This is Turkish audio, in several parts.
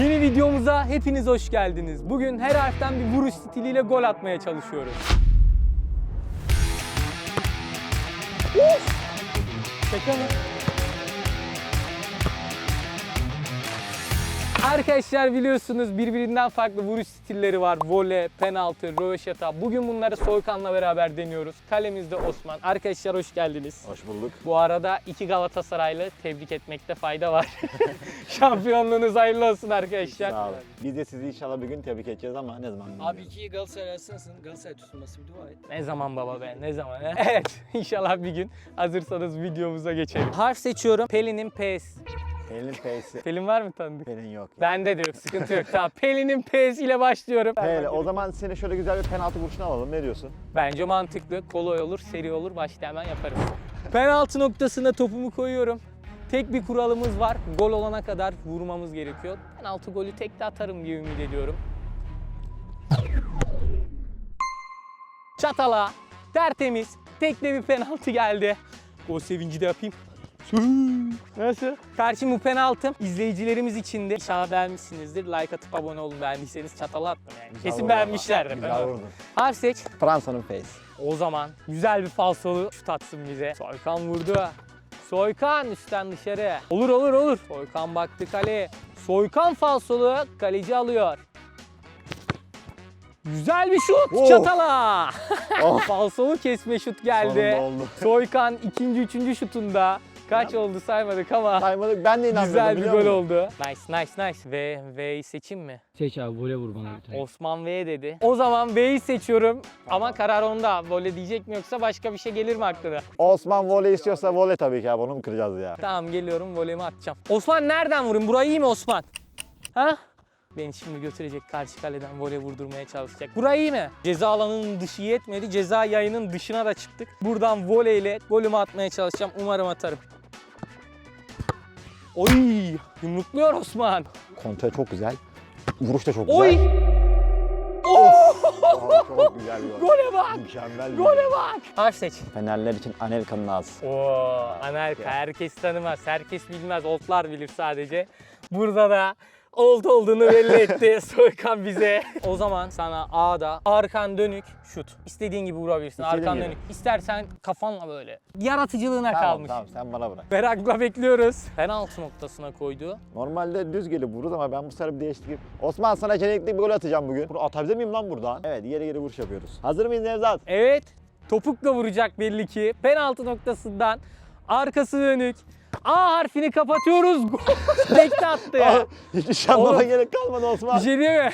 Yeni videomuza hepiniz hoş geldiniz. Bugün her harften bir vuruş stiliyle gol atmaya çalışıyoruz. Şaka mı? Arkadaşlar biliyorsunuz birbirinden farklı vuruş stilleri var. Vole, penaltı, röveşata. Bugün bunları Soykan'la beraber deniyoruz. Kalemizde Osman. Arkadaşlar hoş geldiniz. Hoş bulduk. Bu arada iki Galatasaraylı tebrik etmekte fayda var. Şampiyonluğunuz hayırlı olsun arkadaşlar. Sağ olun. Biz de sizi inşallah bir gün tebrik edeceğiz ama ne zaman bilmiyorum. Abi iki Galatasaray arasındasın. Galatasaray tutulması bir dua et. Ne zaman baba be ne zaman he? Evet inşallah bir gün hazırsanız videomuza geçelim. Harf seçiyorum. Pelin'in P's. Pelin'in P'si. Pelin var mı tanıdık? Pelin yok. Bende de yok sıkıntı yok. Tamam Pelin'in P's ile başlıyorum. Hele o zaman seni şöyle güzel bir penaltı vuruşuna alalım. Ne diyorsun? Bence mantıklı. Kolay olur, seri olur. Başta hemen yaparım. Penaltı noktasına topumu koyuyorum. Tek bir kuralımız var. Gol olana kadar vurmamız gerekiyor. Penaltı golü tek de atarım diye ümit ediyorum. Çatala tertemiz. Tekle bir penaltı geldi. Gol sevinci de yapayım. Nasıl? Karşı bu penaltım izleyicilerimiz için de inşallah beğenmişsinizdir. Like atıp abone olun beğendiyseniz çatala attım yani. Güzel Kesin beğenmişlerdir. Güzel vurdun. Harf seç. Fransa'nın P'si. O zaman güzel bir falsolu şut atsın bize. Soykan vurdu. Soykan üstten dışarı. Olur olur olur. Soykan baktı kaleye. Soykan falsolu kaleci alıyor. Güzel bir şut Oh. çatala. Oh. falsolu kesme şut geldi. Soykan ikinci üçüncü şutunda kaç oldu saymadık ama Saymadık ben de inanmıyordum güzel bir biliyor gol musun? oldu. Nice nice nice. V, V'yi seçeyim mi? Seç abi vole vur bana bir tane. Osman V dedi. O zaman V'yi seçiyorum ama karar onda. Voley diyecek mi yoksa başka bir şey gelir mi aklına? Osman voley istiyorsa voley tabii ki abi onu mu kıracağız ya? Tamam geliyorum voleyimi atacağım. Osman nereden vurayım? Burayı iyi mi Osman? Ha? Beni şimdi götürecek karşı kaleden voley vurdurmaya çalışacak. Burayı iyi mi? Ceza alanının dışı yetmedi. Ceza yayının dışına da çıktık. Buradan voleyle golümü atmaya çalışacağım. Umarım atarım. Oy! Yumrukluyor Osman. Kontrol çok güzel. Vuruş da çok güzel. Oy! Oh, çok güzel bir gol. Gole bak! Mükemmel bir Gole gol. bak! Harf seç. Fenerler için Anelka'nın ağzı. Oo, Anelka herkes tanımaz, herkes bilmez, oltlar bilir sadece. Burada da olt olduğunu belli etti Soykan bize. O zaman sana A'da arkan dönük şut. İstediğin gibi vurabilirsin İstediğim arkan gibi. dönük. İstersen kafanla böyle. Yaratıcılığına Tamam kalmış. tamam sen bana bırak. Merakla bekliyoruz. Penaltı noktasına koydu. Normalde düz gelip vururuz ama ben bu sefer bir değişiklik. Osman sana yetenekli bir gol atacağım bugün. Bunu atabilir miyim lan buradan? Evet geri geri vuruş yapıyoruz. Hazır mıyız Nevzat? Evet, topukla vuracak belli ki. Penaltı noktasından arkası dönük. A harfini kapatıyoruz. Tekte attı ya. Hiç Oğlum. gerek kalmadı Osman. Bir şey diyeyim mi?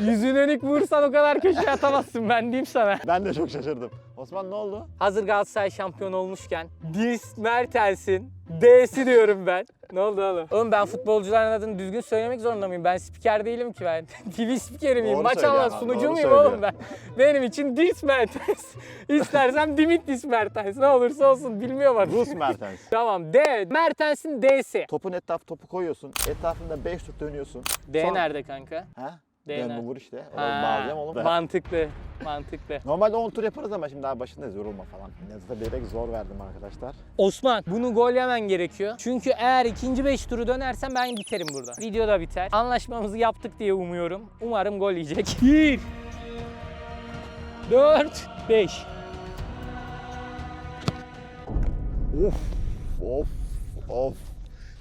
Yüzün önük vursan o kadar köşeye atamazsın ben diyeyim sana. Ben de çok şaşırdım. Osman ne oldu? Hazır Galatasaray şampiyon olmuşken Dries Mertens'in D'si diyorum ben. Ne oldu oğlum? Oğlum ben futbolcuların adını düzgün söylemek zorunda mıyım? Ben spiker değilim ki ben. TV spikeri miyim? Doğru Maç söylüyor sunucu doğru muyum söylüyor. oğlum ben? Benim için Dries Mertens. İstersem Dimitris Mertens. Ne olursa olsun bilmiyorum artık. Rus Mertens. Tamam D. Mertens'in D'si. Topun etraf topu koyuyorsun. Etrafında 5 tur dönüyorsun. D Son- nerede kanka? Ha? D Dönme nerede? vur işte. Ha, oğlum. Mantıklı. Mantıklı. Normalde 10 tur yaparız ama şimdi daha başındayız yorulma falan. Nevzat'a bilerek zor verdim arkadaşlar. Osman bunu gol yemen gerekiyor. Çünkü eğer ikinci 5 turu dönersem ben biterim burada. Video da biter. Anlaşmamızı yaptık diye umuyorum. Umarım gol yiyecek. 1 4 5 Of of of.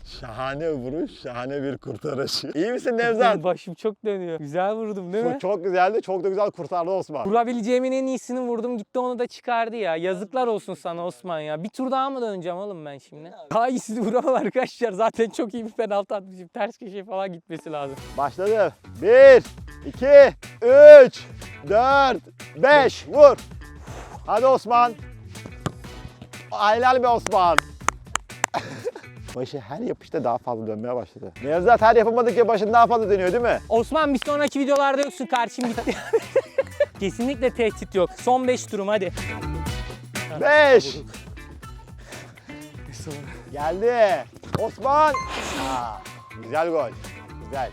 Şahane vuruş, şahane bir kurtarış. İyi misin Nevzat? Başım çok dönüyor. Güzel vurdum değil mi? Çok güzeldi, çok da güzel kurtardı Osman. Vurabileceğimin en iyisini vurdum. Gitti onu da çıkardı ya. Yazıklar olsun sana Osman ya. Bir tur daha mı döneceğim oğlum ben şimdi? Daha iyisini vuramam arkadaşlar. Zaten çok iyi bir penaltı atmışım. Ters köşeye falan gitmesi lazım. Başladı. 1, 2, 3, 4, 5. Vur. Hadi Osman. Helal be Osman. Başı her yapışta daha fazla dönmeye başladı. Nevzat her yapamadıkça başın daha fazla dönüyor değil mi? Osman bir sonraki videolarda yoksun karşım gitti. Kesinlikle tehdit yok. Son 5 turum hadi. 5. Geldi. Osman. Aa, güzel gol. Güzel.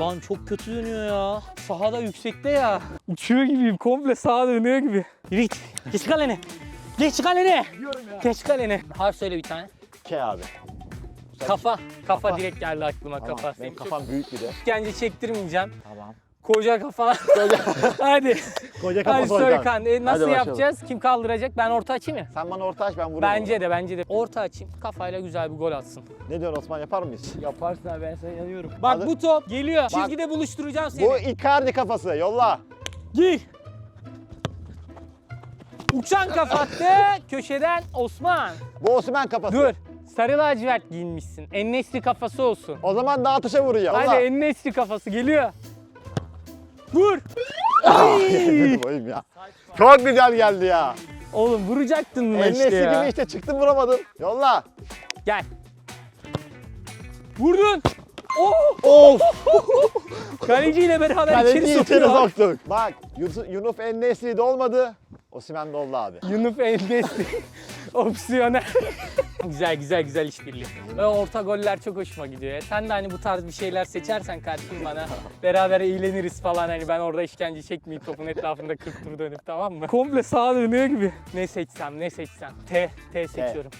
Lan çok kötü dönüyor ya. Sahada yüksekte ya. Uçuyor gibiyim. Komple sağa dönüyor gibi. Yürü git. Geç kalene. Geç kalene. Geç kalene. Harf söyle bir tane. K abi. Kafa. Kafa Kafa. direkt geldi aklıma Tamam, kafa. benim kafam büyük bir de. işkence çektirmeyeceğim. Tamam. Koca kafa. Hadi. Koca Hadi kafa Soykan. Soykan. E, nasıl Hadi başlayalım. yapacağız? Kim kaldıracak? Ben orta açayım mı? Sen bana orta aç ben vururum. Bence de bence de. Orta açayım. Kafayla güzel bir gol atsın. Ne diyorsun Osman yapar mıyız? Yaparsın abi ben sana inanıyorum. Bak Hadi. bu top geliyor. Çizgide buluşturacağım seni. Bu Icardi kafası yolla. Gir. Uçan kafa attı. Köşeden Osman. Bu Osman kafası. Dur. Sarı lacivert giyinmişsin. Ennesli kafası olsun. O zaman dağıtışa vuruyor. Hadi. Ennesli kafası geliyor. Vur. Yemin koyayım ya. Çok güzel geldi ya. Oğlum vuracaktın mı Ennesi işte ya. gibi işte çıktım vuramadım. Yolla. Gel. Vurdun. Oh! Of. Kaleciyle beraber içeri Kaleciyi içeri sokuyor. soktuk. Bak Yus- Yunus Ennesi de olmadı. Osimhen de oldu abi. Yunus Endesli. Opsiyonel. güzel güzel güzel işbirliği. Ve orta goller çok hoşuma gidiyor. ya. Sen de hani bu tarz bir şeyler seçersen kardeşim bana beraber eğleniriz falan hani ben orada işkence çekmeyeyim topun etrafında 40 tur dönüp tamam mı? Komple sağa dönüyor gibi. Ne seçsem ne seçsem. T, T seçiyorum.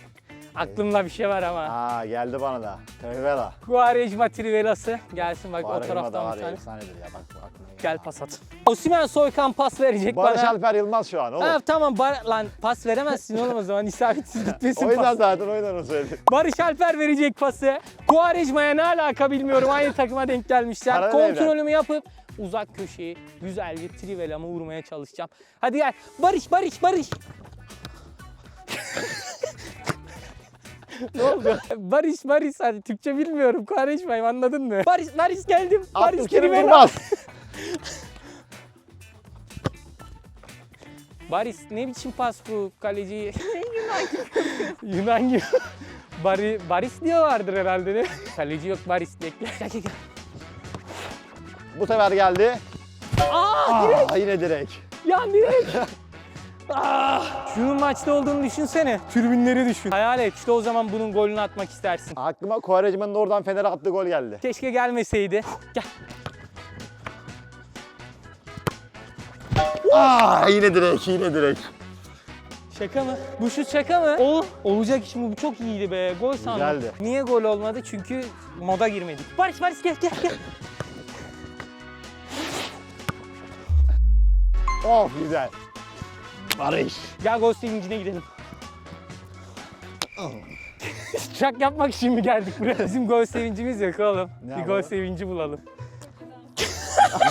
Aklımda bir şey var ama. Aa geldi bana da. Trivela. Quaresma Trivelası gelsin bak o Quaresma da taraftan var bir ya tane. efsanedir ya bak bu aklıma. Gel pas at. Osimhen Soykan pas verecek Barış bana. Alper Yılmaz şu an oğlum. Ha, tamam bar- lan pas veremezsin oğlum o zaman isabetsiz gitmesin o yüzden pas. zaten o yüzden onu söyledim. Barış Alper verecek pası. Quaresma'ya ne alaka bilmiyorum aynı takıma denk gelmişler. Evren. Kontrolümü yapıp uzak köşeyi güzel bir trivelama vurmaya çalışacağım. Hadi gel. Barış Barış Barış. ne oldu? Barış Barış hadi Türkçe bilmiyorum Quaresma'yı anladın mı? Barış Barış geldim. Barış Abdülkerim. Yılmaz. Baris ne biçim pas bu kaleci? Yunan gibi. Yunan gibi. Bari, Baris diyorlardır herhalde ne? Kaleci yok Baris bekle. Gel gel gel. Bu sefer geldi. Aa, Aa, yine direkt. yan direkt. Ah, şunun maçta olduğunu düşünsene. Tribünleri düşün. Hayal et. İşte o zaman bunun golünü atmak istersin. Aklıma Quaresma'nın oradan Fener'e attığı gol geldi. Keşke gelmeseydi. Gel. Aa, yine direkt, yine direkt. Şaka mı? Bu şut şaka mı? O olacak iş mi? Bu çok iyiydi be. Gol sandım. Güzeldi. Niye gol olmadı? Çünkü moda girmedik. Barış Barış gel gel gel. Of güzel. Barış. Gel gol sevincine gidelim. Şak yapmak için mi geldik buraya? Bizim gol sevincimiz yok oğlum. Ne bir gol yapalım? sevinci bulalım.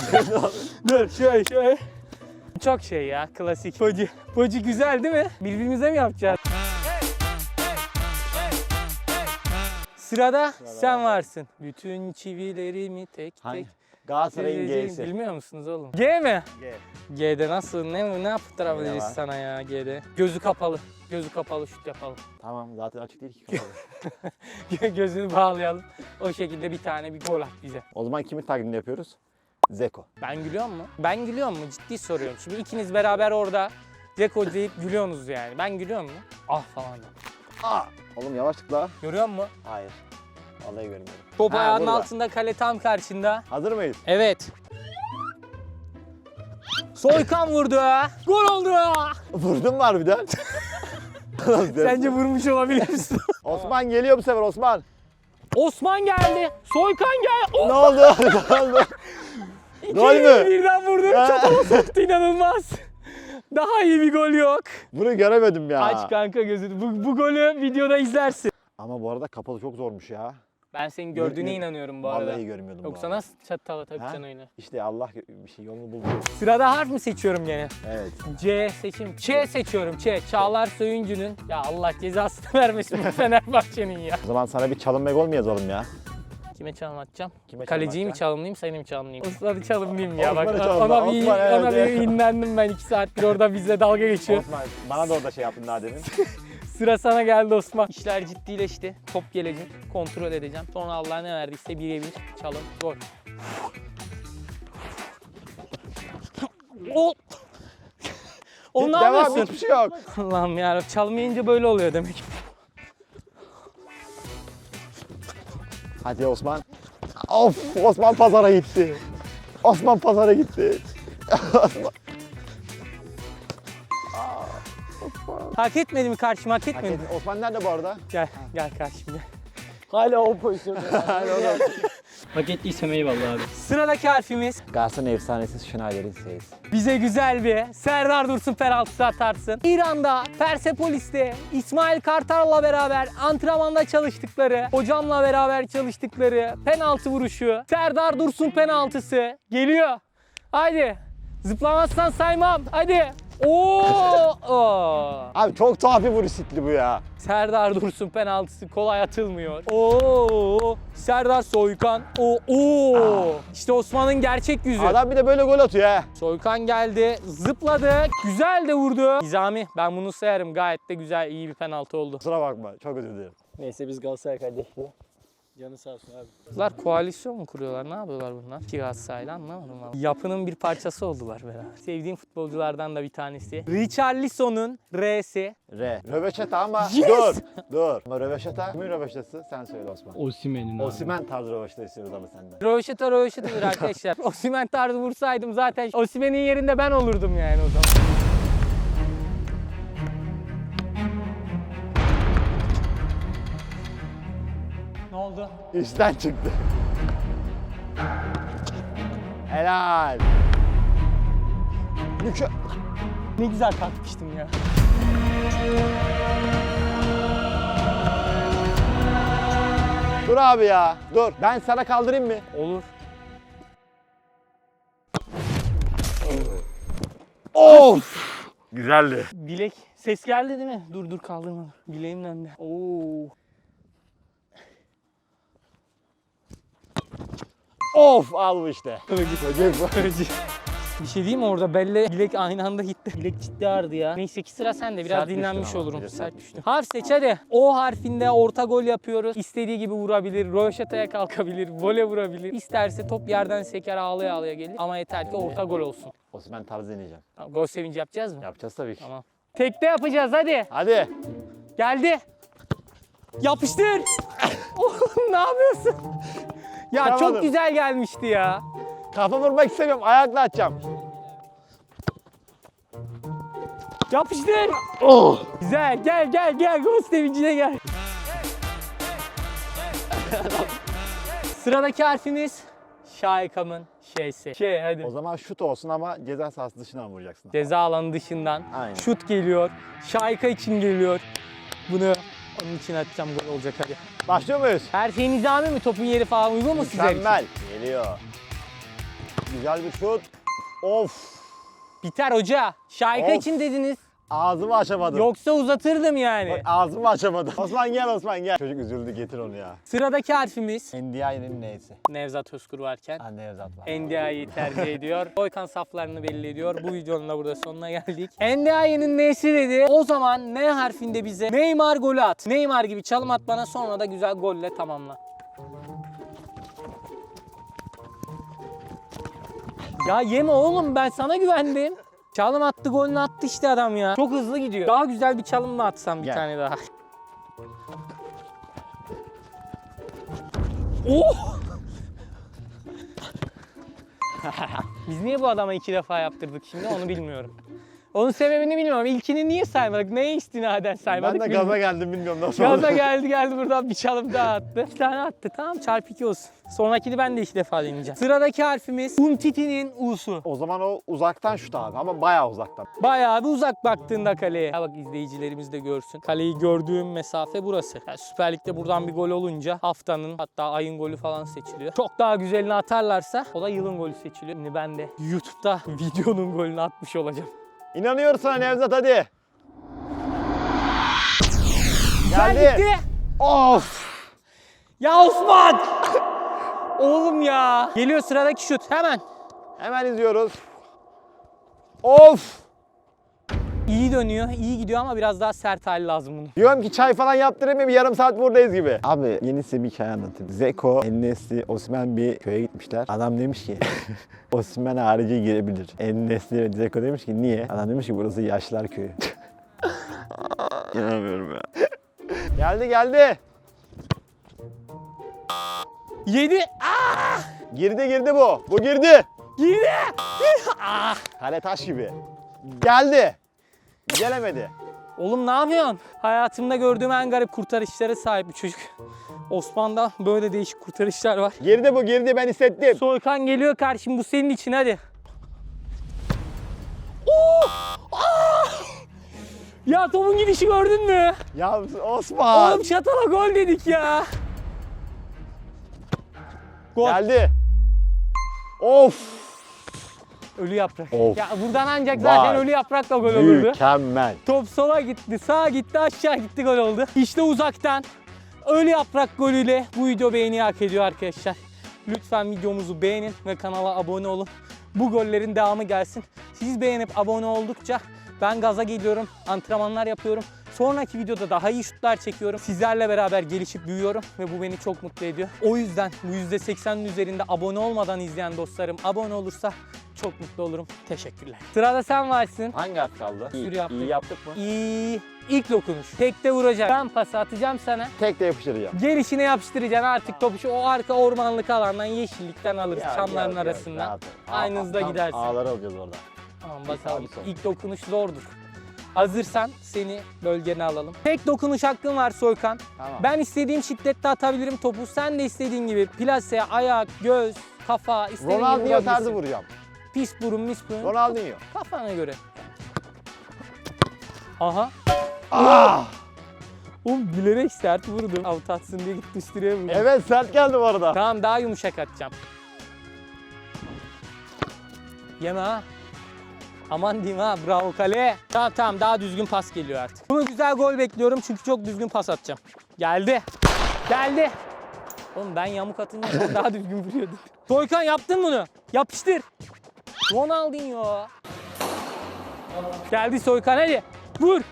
Dur şöyle şöyle. Çok şey ya klasik. Poci. Poci güzel değil mi? Birbirimize mi yapacağız? Sırada sen varsın. Bütün çivilerimi tek tek Hangi? Galatasaray'ın G'si. Bilmiyor musunuz oğlum? G mi? G. G'de nasıl ne ne yaptırabiliriz var? sana ya G'de? Gözü kapalı. Gözü kapalı şut yapalım. Tamam zaten açık değil ki kapalı. Gözünü bağlayalım. O şekilde bir tane bir gol at bize. o zaman kimin taklidini yapıyoruz? Zeko. Ben gülüyor mu? Ben gülüyor mu? Ciddi soruyorum. Şimdi ikiniz beraber orada Ceko deyip gülüyorsunuz yani. Ben gülüyor mu? Ah falan. da. Aa! Oğlum yavaş tıkla. Görüyor musun? Hayır. Vallahi görmüyorum. Top Ha, ayağının burada. altında kale tam karşında. Hazır mıyız? Evet. Soykan vurdu. Gol oldu. Vurdun mu harbiden? Sence vurmuş olabilir misin? Osman geliyor bu sefer Osman. Osman geldi. Soykan geldi. Oh! ne oldu? ne oldu? Gol mü? Birden vurdum. Ha. Çatala soktu inanılmaz. Daha iyi bir gol yok. Bunu göremedim ya. Aç kanka gözünü. Bu, bu golü videoda izlersin. Ama bu arada kapalı çok zormuş ya. Ben senin gördüğüne Yürü- inanıyorum bu arada. Vallahi görmüyordum bu Yoksa arada. nasıl çatala takacaksın Ha? oyunu? İşte Allah bir şey yolunu buldu. Sırada harf mi seçiyorum gene? Evet. C seçim. Ç seçiyorum. Ç. Çağlar Söyüncü'nün. Ya Allah cezasını vermesin bu Fenerbahçe'nin ya. O zaman sana bir çalım ve gol mü yazalım ya? Kime çalım atacağım? Kime Kaleciyi mi atacaksın? çalımlayayım, seni mi çalımlayayım? Osman'ı çalımlayayım ya. Bak Osman'ı ona, bir, Osman, evet, ona bir evet. inlendim ben iki saattir orada bizle dalga geçiyor. Osman bana da orada şey yaptın daha demin. Sıra sana geldi Osman. İşler ciddileşti. Top gelecek. Kontrol edeceğim. Sonra Allah ne verdiyse birebir çalım gol. O O ne Devam yapıyorsun? hiçbir şey yok. Allah'ım ya çalmayınca böyle oluyor demek. Hadi Osman. Of Osman pazara gitti. Osman pazara gitti. Osman. Hak etmedi mi karşıma hak Hak etmedi. ettin. Osman nerede bu arada? Gel gel karşıma. Hala o pozisyonda. Hak ettiysem eyvallah abi. Sıradaki harfimiz Galatasaray'ın efsanesi Schneider'in S'si. bize güzel bir Serdar Dursun penaltısı atarsın. İran'da Persepolis'te İsmail Kartal'la beraber antrenmanda çalıştıkları, hocamla beraber çalıştıkları penaltı vuruşu. Serdar Dursun penaltısı geliyor. Haydi. Zıplamazsan saymam. Hadi. Oo! Oo. Abi çok tuhaf bir vuruş stili bu ya. Serdar Dursun penaltısı kolay atılmıyor. Oo! Serdar Soykan. Oo! Oo! İşte Osman'ın gerçek yüzü. Adam bir de böyle gol atıyor ha. Soykan geldi, zıpladı, güzel de vurdu. Nizami ben bunu sayarım gayet de güzel, iyi bir penaltı oldu. Kusura bakma çok özür dilerim. Neyse biz Galatasaray kardeşliği. Canı sağ olsun abi. Bunlar koalisyon mu kuruyorlar? Ne yapıyorlar bunlar? İki Galatasaraylı anlamadım valla. Yapının bir parçası oldular beraber. Sevdiğim futbolculardan da bir tanesi. Richarlison'un R'si. R. Röveşata ama Yes! dur. Dur. Ama röveşata kimin röveşatası? Sen söyle Osman. Osimhen'in abi. Osimen tarzı röveşata istiyoruz ama senden. Röveşata röveşatadır arkadaşlar. Osimhen tarzı vursaydım zaten Osimhen'in yerinde ben olurdum yani o zaman. Oldu? İşten çıktı. Helal. Mükü... Ne güzel kalkmıştım ya. Dur abi ya. Dur. Ben sana kaldırayım mı? Olur. Of! Güzeldi. Bilek ses geldi değil mi? Dur dur kaldırma. Bileğim döndü. Oo. Of al işte. Bir şey diyeyim mi orada belle bilek aynı anda gitti. Bilek ciddi ağrıdı ya. Neyse ki sıra sende biraz Sert düştün dinlenmiş ama, olurum. biraz Sert sert düştüm. Harf seç hadi. O harfinde orta gol yapıyoruz. İstediği gibi vurabilir. Röveşataya kalkabilir. Vole vurabilir. İsterse top yerden seker ağlaya ağlaya gelir. Ama yeter ki orta gol olsun. Osman tarzı deneyeceğim. Tamam, gol sevinci yapacağız mı? Yapacağız tabii ki. Tamam. Tekte yapacağız hadi. Hadi. Geldi. Yapıştır. Oğlum ne yapıyorsun? Ya çok Yapamadım. güzel gelmişti ya. Kafa vurmak istemiyorum. Ayakla atacağım. Yapıştır. Oh! Güzel gel gel gel gol sevincine gel. Sıradaki harfimiz Şaykam'ın şeysi. Şey hadi. O zaman şut olsun ama ceza sahası dışından vuracaksın. Ceza alanı dışından Aynen. şut geliyor. Şayka için geliyor. Bunu onun için atacağım gol olacak hadi. Başlıyor muyuz? Her şey nizami mi? Topun yeri falan uygun mu size? Mükemmel. Geliyor. Güzel bir şut. Of. Biter hoca. Şayka Of. için dediniz. Ağzımı açamadım. Yoksa uzatırdım yani. Bak ağzımı açamadım. Osman gel Osman gel. Çocuk üzüldü getir onu ya. Sıradaki harfimiz NDI'nin neyse. Nevzat Özkur varken. Ha Nevzat var. NDI'yi tercih ediyor. Boykan saflarını belli ediyor. Bu videonun da burada sonuna geldik. NDI'nin nesi dedi? O zaman N harfinde bize Neymar golü at. Neymar gibi çalım at bana sonra da güzel golle tamamla. Ya yeme oğlum ben sana güvendim. Çalım attı golünü attı işte adam ya. Çok hızlı gidiyor. Daha güzel bir çalım mı atsam bir Gel. tane daha. Oh! Biz niye bu adama iki defa yaptırdık şimdi onu bilmiyorum. Onun sebebini bilmiyorum. İlkini niye saymadık? Neye istinaden saymadık? Ben de gaza geldim bilmiyorum nasıl Gaza oldu. geldi geldi buradan bir çalım daha attı. Bir tane attı. Tamam çarpı iki olsun. Sonrakini ben de iki defa deneyeceğim. Sıradaki harfimiz Umtiti'nin U'su. O zaman o uzaktan şut abi ama bayağı uzaktan. Bayağı bir uzak baktığında kaleye. Ha bak izleyicilerimiz de görsün. Kaleyi gördüğüm mesafe burası. Yani Süper Lig'de buradan bir gol olunca haftanın hatta ayın golü falan seçiliyor. Çok daha güzelini atarlarsa o da yılın golü seçiliyor. Şimdi ben de YouTube'da videonun golünü atmış olacağım. İnanıyoruz sana Nevzat hadi. Güzel Geldi. gitti. Of. Ya Osman! Oğlum ya. Geliyor sıradaki şut hemen. Hemen izliyoruz. Of. İyi dönüyor, iyi gidiyor ama biraz daha sert hali lazım bunun. Diyorum ki çay falan yaptırayım mı? Bir yarım saat buradayız gibi. Abi yeni size bir hikaye anlatayım. Zeko, Ennesli, Osman bir köye gitmişler. Adam demiş ki Osman harici girebilir. Ennesli ve Zeko demiş ki niye? Adam demiş ki burası yaşlılar köyü. İnanamıyorum ya. geldi geldi. Yedi. Girdi girdi bu. Bu girdi. Girdi. ah. Kale taş gibi. Geldi. Gelemedi. Oğlum ne yapıyorsun? Hayatımda gördüğüm en garip kurtarışlara sahip bir çocuk. Osman'da böyle değişik kurtarışlar var. Geride bu geride ben hissettim. Soykan geliyor karşım bu senin için hadi. Oo! Aa! Ya topun gidişi gördün mü? Ya Osman. Oğlum şatala gol dedik ya. Gol. Geldi. Of. Ölü yaprak. Of. Ya buradan ancak zaten Vay. ölü yaprakla gol olurdu. Mükemmel. Top sola gitti, sağa gitti, aşağı gitti gol oldu. İşte uzaktan ölü yaprak golüyle bu video beğeni hak ediyor arkadaşlar. Lütfen videomuzu beğenin ve kanala abone olun. Bu gollerin devamı gelsin. Siz beğenip abone oldukça ben gaza geliyorum, antrenmanlar yapıyorum. Sonraki videoda daha iyi şutlar çekiyorum. Sizlerle beraber gelişip büyüyorum ve bu beni çok mutlu ediyor. O yüzden bu %80'in üzerinde abone olmadan izleyen dostlarım abone olursa çok mutlu olurum. Teşekkürler. Sırada sen varsın. Hangi harf kaldı? Sürü İyi, yaptık. iyi yaptık mı? İyi. İlk dokunuş. Tekte vuracak. Ben pas atacağım sana. Tek de yapıştıracağım. Gelişine yapıştıracaksın artık topu. O arka ormanlık alandan yeşillikten alırız Ya, çamların yok, yok, arasından. rahat ol. Aa, tam gidersin. Ağları alacağız orada. Tamam bakalım. İlk dokunuş zordur. Hazırsan seni bölgene alalım. Tek dokunuş hakkın var Soykan. Tamam. Ben istediğim şiddette atabilirim topu. Sen de istediğin gibi plase, ayak, göz, kafa istediğin gibi Ronaldinho tarzı vurabilirsin. vuracağım. Pis burun, mis burun. Ronaldinho. Kafana göre. Aha. Ah! Oğlum bilerek sert vurdum. Avut atsın diye gitti üstüne vurdum. Evet sert geldi bu arada. Tamam daha yumuşak atacağım. Yeme ha. Aman diyeyim ha bravo kale. Tamam tamam daha düzgün pas geliyor artık. Bunu güzel gol bekliyorum çünkü çok düzgün pas atacağım. Geldi. Geldi. Oğlum ben yamuk atınca daha düzgün vuruyordun. Soykan yaptın bunu. Yapıştır. Ronaldinho. Geldi Soykan hadi. Vur.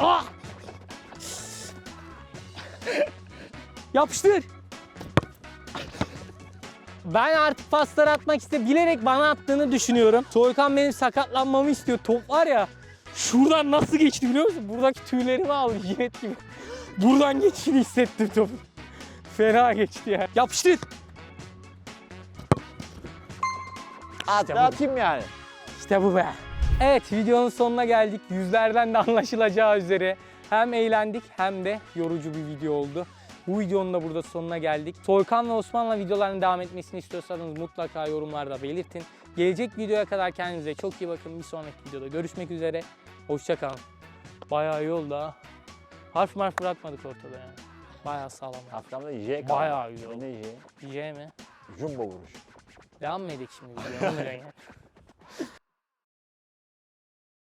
Ah! Yapıştır. Ben artık paslar atmak iste bilerek bana attığını düşünüyorum. Soykan benim sakatlanmamı istiyor. Top var ya şuradan nasıl geçti biliyor musun? Buradaki tüylerimi aldı jilet gibi. Buradan geçtiğini hissettim topu. Fena geçti ya. Yapıştır. At, bu. atayım yani. İşte bu be. Evet videonun sonuna geldik. Yüzlerden de anlaşılacağı üzere hem eğlendik hem de yorucu bir video oldu. Bu videonun da burada sonuna geldik. Soykan ve Osman'la videoların devam etmesini istiyorsanız mutlaka yorumlarda belirtin. Gelecek videoya kadar kendinize çok iyi bakın. Bir sonraki videoda görüşmek üzere. Hoşçakalın. Bayağı iyi oldu ha. Harf marf bırakmadık ortada yani. Bayağı sağlam. yani. Kafkamda J kaldı. Bayağı güzel oldu. Ne J? J mi? Jumbo vuruş. Devam mı edelim şimdi